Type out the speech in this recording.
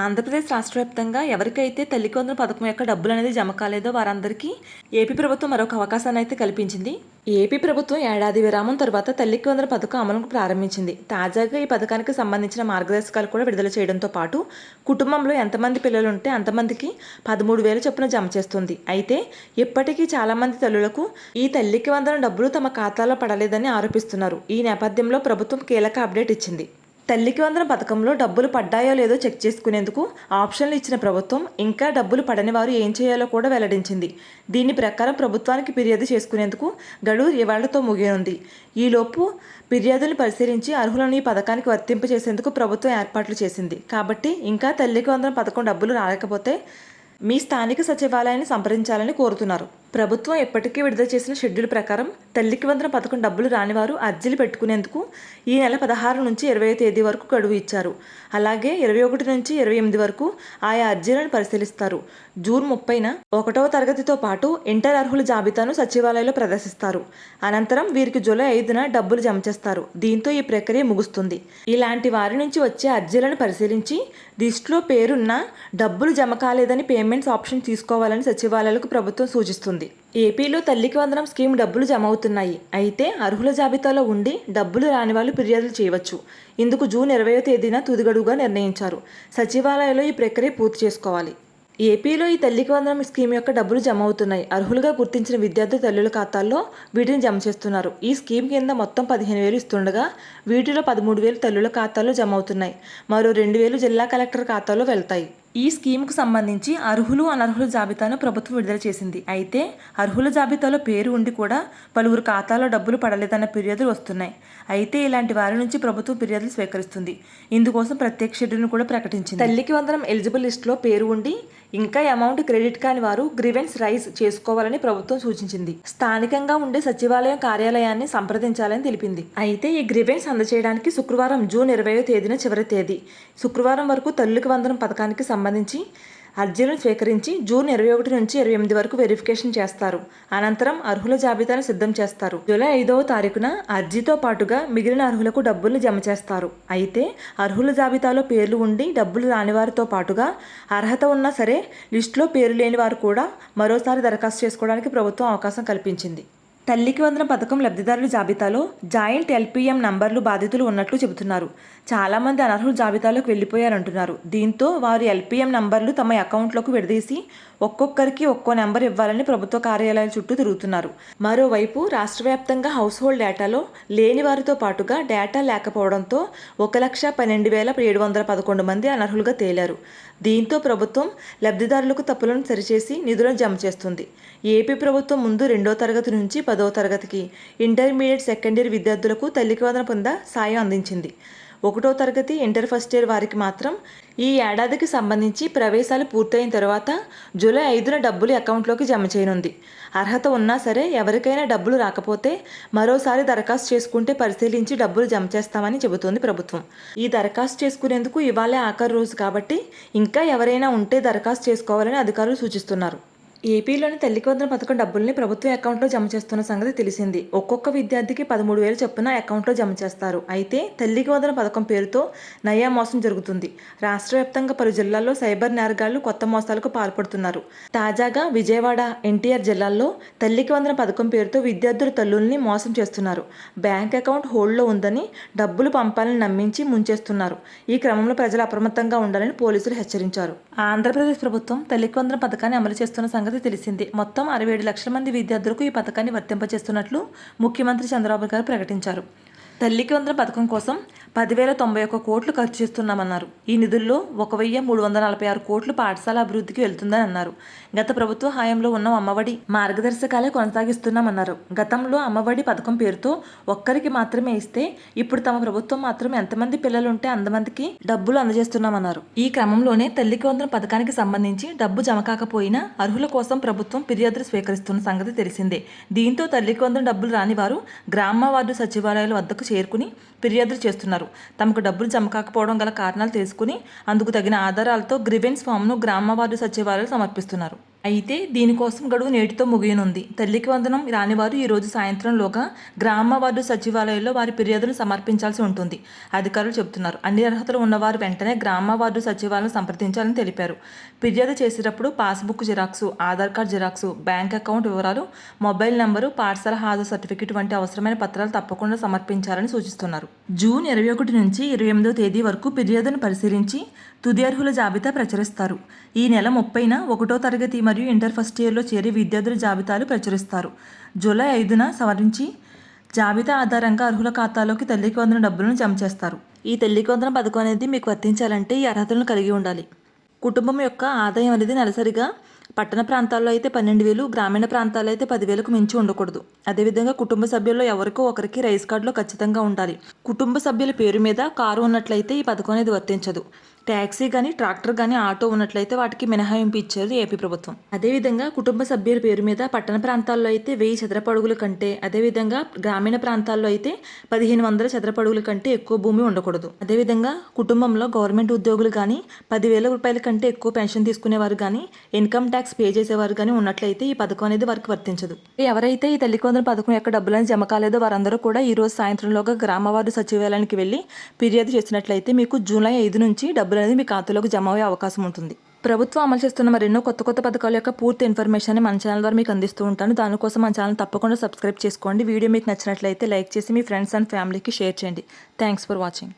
ఆంధ్రప్రదేశ్ రాష్ట్ర వ్యాప్తంగా ఎవరికైతే తల్లికి పథకం యొక్క డబ్బులు అనేది జమ కాలేదో వారందరికీ ఏపీ ప్రభుత్వం మరొక అవకాశాన్ని అయితే కల్పించింది. ఏపీ ప్రభుత్వం ఏడాది విరామం తర్వాత తల్లికి పథకం అమలును ప్రారంభించింది. తాజాగా ఈ పథకానికి సంబంధించిన మార్గదర్శకాలు కూడా విడుదల చేయడంతో పాటు కుటుంబంలో ఎంతమంది పిల్లలు ఉంటే అంతమందికి పదమూడు వేల చొప్పున జమ చేస్తుంది. అయితే ఇప్పటికీ చాలామంది తల్లులకు ఈ తల్లికి వందన డబ్బులు తమ ఖాతాలో పడలేదని ఆరోపిస్తున్నారు. ఈ నేపథ్యంలో ప్రభుత్వం కీలక అప్డేట్ ఇచ్చింది. తల్లికి వందన పథకంలో డబ్బులు పడ్డాయో లేదో చెక్ చేసుకునేందుకు ఆప్షన్లు ఇచ్చిన ప్రభుత్వం ఇంకా డబ్బులు పడని వారు ఏం చేయాలో కూడా వెల్లడించింది. దీని ప్రకారం ప్రభుత్వానికి ఫిర్యాదు చేసుకునేందుకు గడువు ఇవాళ్ళతో ముగియనుంది. ఈలోపు ఫిర్యాదులను పరిశీలించి అర్హులను ఈ పథకానికి వర్తింపజేసేందుకు ప్రభుత్వం ఏర్పాట్లు చేసింది. కాబట్టి ఇంకా తల్లికి వందన పథకం డబ్బులు రాలేకపోతే మీ స్థానిక సచివాలయాన్ని సంప్రదించాలని కోరుతున్నారు. ప్రభుత్వం ఇప్పటికీ విడుదల చేసిన షెడ్యూల్ ప్రకారం తల్లికి వందన పథకం డబ్బులు రానివారు అర్జీలు పెట్టుకునేందుకు ఈ నెల పదహారు నుంచి ఇరవై తేదీ వరకు గడువు ఇచ్చారు. అలాగే ఇరవై ఒకటి నుంచి ఇరవై ఎనిమిది వరకు ఆయా అర్జీలను పరిశీలిస్తారు. జూన్ ముప్పైన ఒకటవ తరగతితో పాటు ఇంటర్ అర్హుల జాబితాను సచివాలయంలో ప్రదర్శిస్తారు. అనంతరం వీరికి జూలై ఐదున డబ్బులు జమ చేస్తారు. దీంతో ఈ ప్రక్రియ ముగుస్తుంది. ఇలాంటి వారి నుంచి వచ్చే అర్జీలను పరిశీలించి లిస్టులో పేరున్న డబ్బులు జమ కాలేదని పేమెంట్స్ ఆప్షన్ తీసుకోవాలని సచివాలయాలకు ప్రభుత్వం సూచిస్తుంది. ఏపీలో తల్లికి వందనం స్కీమ్ డబ్బులు జమ అవుతున్నాయి అయితే అర్హుల జాబితాలో ఉండి డబ్బులు రాని వాళ్ళు ఫిర్యాదులు చేయవచ్చు. ఇందుకు జూన్ ఇరవయో తేదీన తుదిగడుగుగా నిర్ణయించారు. సచివాలయంలో ఈ ప్రక్రియ పూర్తి చేసుకోవాలి. ఏపీలో ఈ తల్లికి వందనం స్కీమ్ యొక్క డబ్బులు జమ అవుతున్నాయి అర్హులుగా గుర్తించిన విద్యార్థి తల్లుల ఖాతాల్లో వీటిని జమ చేస్తున్నారు. ఈ స్కీమ్ కింద మొత్తం పదిహేను వేలు ఇస్తుండగా వీటిలో పదమూడు వేలు తల్లుల ఖాతాల్లో జమ అవుతున్నాయి మరో రెండు వేలు జిల్లా కలెక్టర్ ఖాతాలో వెళ్తాయి. ఈ స్కీమ్కు సంబంధించి అర్హులు అనర్హుల జాబితాను ప్రభుత్వం విడుదల చేసింది. అయితే అర్హుల జాబితాలో పేరు ఉండి కూడా పలువురు ఖాతాలో డబ్బులు పడలేదన్న ఫిర్యాదులు వస్తున్నాయి. అయితే ఇలాంటి వారి నుంచి ప్రభుత్వం ఫిర్యాదులు స్వీకరిస్తుంది. ఇందుకోసం ప్రత్యేక షెడ్యూల్ను కూడా ప్రకటించింది. తల్లికి వందనం ఎలిజిబుల్ లిస్టులో పేరు ఉండి ఇంకా అమౌంట్ క్రెడిట్ కాని వారు గ్రివెన్స్ రైజ్ చేసుకోవాలని ప్రభుత్వం సూచించింది. స్థానికంగా ఉండే సచివాలయం కార్యాలయాన్ని సంప్రదించాలని తెలిపింది. అయితే ఈ గ్రివెన్స్ అందజేయడానికి శుక్రవారం జూన్ ఇరవయో తేదీన చివరి తేదీ. శుక్రవారం వరకు తల్లికి వందనం పథకానికి సంబంధించి అర్జీలను స్వీకరించి జూన్ ఇరవై ఒకటి నుంచి ఇరవై ఎనిమిది వరకు వెరిఫికేషన్ చేస్తారు. అనంతరం అర్హుల జాబితాను సిద్ధం చేస్తారు. జూలై ఐదవ తారీఖున అర్జీతో పాటుగా మిగిలిన అర్హులకు డబ్బులు జమ చేస్తారు. అయితే అర్హుల జాబితాలో పేర్లు ఉండి డబ్బులు రాని వారితో పాటుగా అర్హత ఉన్నా సరే లిస్టులో పేరు లేని వారు కూడా మరోసారి దరఖాస్తు చేసుకోవడానికి ప్రభుత్వం అవకాశం కల్పించింది. తల్లికి వందన పథకం లబ్ధిదారుల జాబితాలో జాయింట్ ఎల్పిఎం నంబర్లు బాధితులు ఉన్నట్లు చెబుతున్నారు. చాలామంది అనర్హుల జాబితాలోకి వెళ్ళిపోయారంటున్నారు. దీంతో వారు ఎల్పిఎం నంబర్లు తమ అకౌంట్లోకి విడదీసి ఒక్కొక్కరికి ఒక్కో నెంబర్ ఇవ్వాలని ప్రభుత్వ కార్యాలయాల చుట్టూ తిరుగుతున్నారు. మరోవైపు రాష్ట్ర వ్యాప్తంగా హౌస్ హోల్డ్ డేటాలో లేని వారితో పాటుగా డేటా లేకపోవడంతో ఒక లక్ష పన్నెండు వేల ఏడు వందల పదకొండు మంది అనర్హులుగా తేలారు. దీంతో ప్రభుత్వం లబ్ధిదారులకు తప్పులను సరిచేసి నిధులను జమ చేస్తుంది. ఏపీ ప్రభుత్వం ముందు రెండో తరగతి నుంచి పదో తరగతికి ఇంటర్మీడియట్ సెకండ్ ఇయర్ విద్యార్థులకు తల్లికి వందన పొంద సాయం అందించింది. ఒకటో తరగతి ఇంటర్ ఫస్ట్ ఇయర్ వారికి మాత్రం ఈ ఏడాదికి సంబంధించి ప్రవేశాలు పూర్తయిన తర్వాత జూలై ఐదున డబ్బులు అకౌంట్లోకి జమ చేయనుంది. అర్హత ఉన్నా సరే ఎవరికైనా డబ్బులు రాకపోతే మరోసారి దరఖాస్తు చేసుకుంటే పరిశీలించి డబ్బులు జమ చేస్తామని చెబుతోంది ప్రభుత్వం. ఈ దరఖాస్తు చేసుకునేందుకు ఇవాళే ఆఖరి రోజు కాబట్టి ఇంకా ఎవరైనా ఉంటే దరఖాస్తు చేసుకోవాలని అధికారులు సూచిస్తున్నారు. ఏపీలోని తల్లికి వందన పథకం డబ్బుల్ని ప్రభుత్వ అకౌంట్లో జమ చేస్తున్న సంగతి తెలిసింది. ఒక్కొక్క విద్యార్థికి పదమూడు వేలు చొప్పున అకౌంట్లో జమ చేస్తారు. అయితే తల్లికి వందల పథకం పేరుతో నయా మోసం జరుగుతుంది. రాష్ట్ర వ్యాప్తంగా పలు జిల్లాల్లో సైబర్ నేరగాళ్ళు కొత్త మోసాలకు పాల్పడుతున్నారు. తాజాగా విజయవాడ ఎన్టీఆర్ జిల్లాల్లో తల్లికి వందన పథకం పేరుతో విద్యార్థుల తల్లుల్ని మోసం చేస్తున్నారు. బ్యాంక్ అకౌంట్ హోల్డ్లో ఉందని డబ్బులు పంపాలని నమ్మించి ముంచేస్తున్నారు. ఈ క్రమంలో ప్రజలు అప్రమత్తంగా ఉండాలని పోలీసులు హెచ్చరించారు. ఆంధ్రప్రదేశ్ ప్రభుత్వం తల్లికి వందన పథకాన్ని అమలు చేస్తున్న సంగతి తెలిసిందే. మొత్తం అరవై ఏడు లక్షల మంది విద్యార్థులకు ఈ పథకాన్ని వర్తింపజేస్తున్నట్లు ముఖ్యమంత్రి చంద్రబాబు గారు ప్రకటించారు. తల్లికి వందన పథకం కోసం పదివేల తొంభై ఒక్క కోట్లు ఖర్చు చేస్తున్నామన్నారు. ఈ నిధుల్లో ఒక వెయ్యి మూడు వందల నలభై ఆరు కోట్లు పాఠశాల అభివృద్ధికి వెళ్తుందని అన్నారు. గత ప్రభుత్వ హయాంలో ఉన్న అమ్మఒడి మార్గదర్శకాలే కొనసాగిస్తున్నామన్నారు. గతంలో అమ్మఒడి పథకం పేరుతో ఒక్కరికి మాత్రమే ఇస్తే ఇప్పుడు తమ ప్రభుత్వం మాత్రం ఎంతమంది పిల్లలుంటే అంతమందికి డబ్బులు అందజేస్తున్నామన్నారు. ఈ క్రమంలోనే తల్లికి వందన పథకానికి సంబంధించి డబ్బు జమ కాకపోయినా అర్హుల కోసం ప్రభుత్వం ఫిర్యాదులు స్వీకరిస్తున్న సంగతి తెలిసిందే. దీంతో తల్లికి వందన డబ్బులు రాని వారు గ్రామ వార్డు సచివాలయాల వద్దకు చేరుకుని ఫిర్యాదులు చేస్తున్నారు. తమకు డబ్బులు జమ కాకపోవడం గల కారణాలు తెలుసుకుని అందుకు తగిన ఆధారాలతో గ్రివెన్స్ ఫామ్ను గ్రామ సచివాలయాలు సమర్పిస్తున్నారు. అయితే దీనికోసం గడువు నేటితో ముగియనుంది. తల్లికి వందనం రానివారు ఈరోజు సాయంత్రంలోగా గ్రామ వార్డు సచివాలయంలో వారి ఫిర్యాదులు సమర్పించాల్సి ఉంటుంది. అధికారులు చెబుతున్నారు. అన్ని అర్హతలు ఉన్నవారు వెంటనే గ్రామ వార్డు సచివాలయం సంప్రదించాలని తెలిపారు. ఫిర్యాదు చేసేటప్పుడు passbook xerox Aadhaar card xerox bank account వివరాలు మొబైల్ నంబరు పాఠశాల హాజరు సర్టిఫికేట్ వంటి అవసరమైన పత్రాలు తప్పకుండా సమర్పించాలని సూచిస్తున్నారు. జూన్ ఇరవై ఒకటి నుంచి ఇరవై ఎనిమిదో తేదీ వరకు ఫిర్యాదును పరిశీలించి తుది అర్హుల జాబితా ప్రచురిస్తారు. ఈ నెల ముప్పైన ఒకటో తరగతి మరియు ఇంటర్ ఫస్ట్ ఇయర్లో చేరే విద్యార్థుల జాబితాలు ప్రచురిస్తారు. జూలై ఐదున సవరించి జాబితా ఆధారంగా అర్హుల ఖాతాలోకి తల్లికి వందన డబ్బులను జమ చేస్తారు. ఈ తల్లికి వందన పథకం అనేది మీకు వర్తించాలంటే ఈ అర్హతలను కలిగి ఉండాలి. కుటుంబం యొక్క ఆదాయం అనేది నెలసరిగా పట్టణ ప్రాంతాల్లో అయితే పన్నెండు వేలు గ్రామీణ ప్రాంతాల్లో అయితే పదివేలకు మించి ఉండకూడదు. అదేవిధంగా కుటుంబ సభ్యుల్లో ఎవరికో ఒకరికి రైస్ కార్డులో ఖచ్చితంగా ఉండాలి. కుటుంబ సభ్యుల పేరు మీద కారు ఉన్నట్లయితే ఈ పథకం అనేది వర్తించదు. ట్యాక్సీ కానీ ట్రాక్టర్ కానీ ఆటో ఉన్నట్లయితే వాటికి మినహాయింపు ఇచ్చేది ఏపీ ప్రభుత్వం. అదేవిధంగా కుటుంబ సభ్యుల పేరు మీద పట్టణ ప్రాంతాల్లో అయితే వెయ్యి చదరపు అడుగుల కంటే అదేవిధంగా గ్రామీణ ప్రాంతాల్లో అయితే పదిహేను వందల చదరపు అడుగుల కంటే ఎక్కువ భూమి ఉండకూడదు. అదేవిధంగా కుటుంబంలో గవర్నమెంట్ ఉద్యోగులు కానీ పదివేల రూపాయల కంటే ఎక్కువ పెన్షన్ తీసుకునేవారు కానీ ఇన్కమ్ ట్యాక్స్ పే చేసేవారు కానీ ఉన్నట్లయితే ఈ పథకం అనేది వారికి వర్తించదు. ఎవరైతే ఈ తల్లి కొందరు పథకం యొక్క డబ్బులను జమ కాలేదో వారందరూ కూడా ఈ రోజు సాయంత్రంలోగా గ్రామవార్డు సచివాలయానికి వెళ్ళి ఫిర్యాదు చేసినట్లయితే మీకు జూలై ఐదు నుంచి డబ్బులు అనేది మీ ఖాతాలోకి జమ అయ్యే అవకాశం ఉంటుంది. ప్రభుత్వం అమలు చేస్తున్న మరెన్నో కొత్త కొత్త పథకాల యొక్క పూర్తి ఇన్ఫర్మేషన్ మన ఛానల్ ద్వారా మీకు అందిస్తూ ఉంటాను. దానికోసం మన ఛానల్ తప్పకుండా సబ్స్క్రైబ్ చేసుకోండి. వీడియో మీకు నచ్చినట్లయితే లైక్ చేసి మీ ఫ్రెండ్స్ అండ్ ఫ్యామిలీకి షేర్ చేయండి. Thanks for watching.